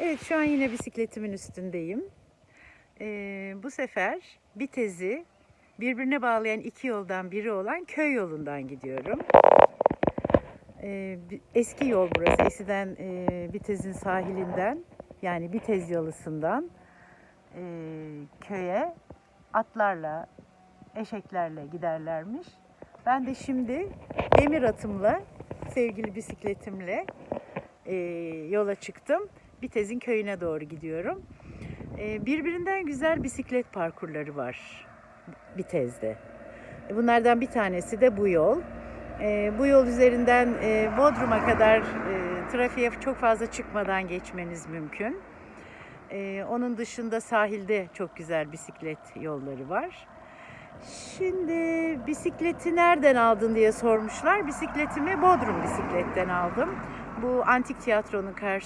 Evet şu an yine bisikletimin üstündeyim. Ee, bu sefer Bitez'i birbirine bağlayan iki yoldan biri olan köy yolundan gidiyorum. Ee, eski yol burası. Eskiden e, Bitez'in sahilinden yani Bitez yalısından e, köye atlarla, eşeklerle giderlermiş. Ben de şimdi demir atımla, sevgili bisikletimle e, yola çıktım. Bitez'in köyüne doğru gidiyorum. E, birbirinden güzel bisiklet parkurları var Bitez'de. E, Bunlardan bir tanesi de bu yol. E, bu yol üzerinden e, Bodrum'a kadar trafiğe çok fazla çıkmadan geçmeniz mümkün. Onun dışında sahilde çok güzel bisiklet yolları var. Şimdi bisikleti nereden aldın diye sormuşlar. Bisikletimi Bodrum bisikletten aldım. Bu antik tiyatronun karşısında.